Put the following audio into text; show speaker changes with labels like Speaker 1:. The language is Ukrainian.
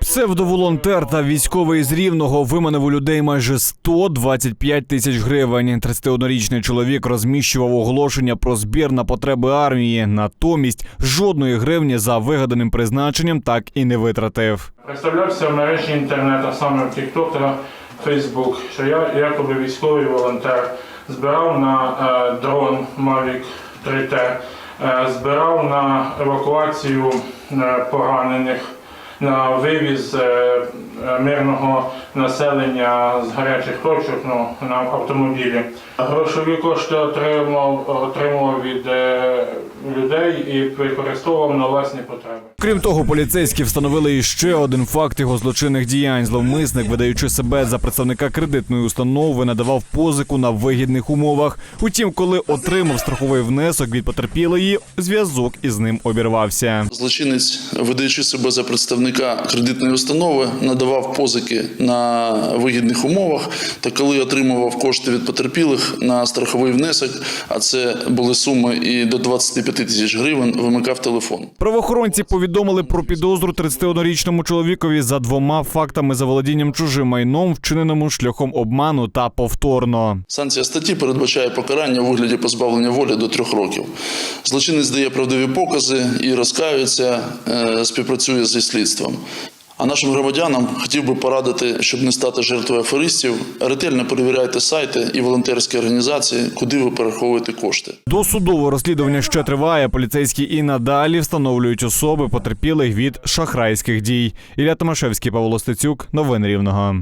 Speaker 1: Псевдоволонтер та військовий з рівного виманив у людей майже 125 тисяч гривень. 31-річний чоловік розміщував оголошення про збір на потреби армії. Натомість жодної гривні за вигаданим призначенням так і не витратив.
Speaker 2: Представлявся в мережі інтернет, а саме в TikTok та Facebook, що я якоби військовий волонтер, збирав на е, дрон Mavic 3T, е, збирав на евакуацію е, поранених, на вивіз е, е, мирного населення з гарячих точок ну, на автомобілі. Грошові кошти отримав, отримав від е, людей і використовував на власні потреби.
Speaker 1: Крім того, поліцейські встановили іще один факт його злочинних діянь. Зловмисник, видаючи себе за представника кредитної установи, надавав позику на вигідних умовах. Утім, коли отримав страховий внесок від потерпілої, зв'язок із ним обірвався.
Speaker 3: Злочинець, видаючи себе за представника кредитної установи, надавав позики на вигідних умовах. Та коли отримував кошти від потерпілих на страховий внесок, а це були суми і до 25 тисяч гривень, вимикав телефон.
Speaker 1: Правоохоронці повідомили про підозру 31-річному чоловікові за двома фактами заволодінням чужим майном, вчиненому шляхом обману та повторно.
Speaker 3: Санкція статті передбачає покарання у вигляді позбавлення волі до трьох років. Злочинець дає правдиві покази і розкаюється, е, співпрацює зі слідством. А нашим громадянам хотів би порадити, щоб не стати жертвою аферистів, ретельно перевіряйте сайти і волонтерські організації, куди ви перераховуєте кошти.
Speaker 1: Досудове розслідування ще триває. Поліцейські і надалі встановлюють особи потерпілих від шахрайських дій. Ілля Томашевський, Павло Стецюк. Новини Рівного.